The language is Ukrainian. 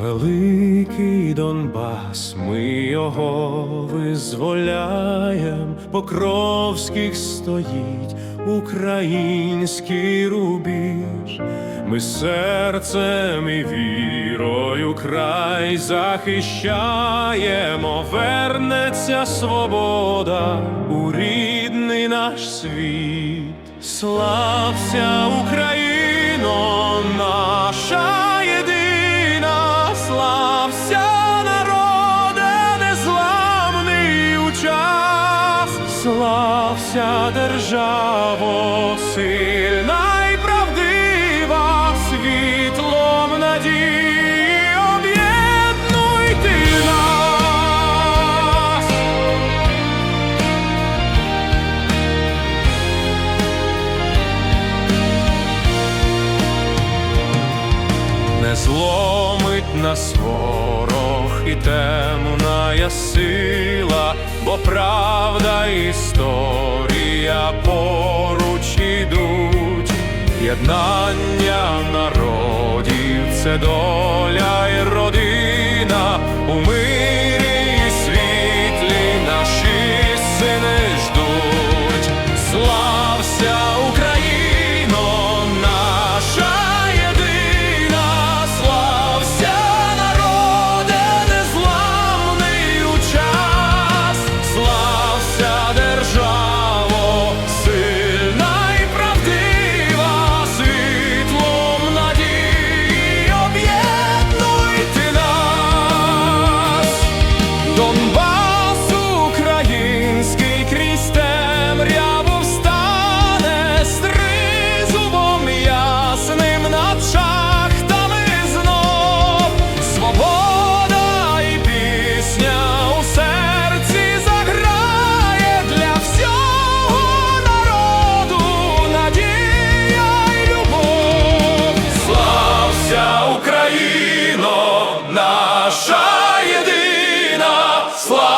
Великий Донбас, ми його визволяєм, Покровських стоїть український рубіж. Ми серцем і вірою край захищаємо, вернеться свобода у рідний наш світ. Слався Україно, наша слався державо, сильна й правдива, світлом надії об'єднуйте нас. Не зломить нас ворог і темна сила, бо правда історія поруч ідуть, єднання народів це до Fuck.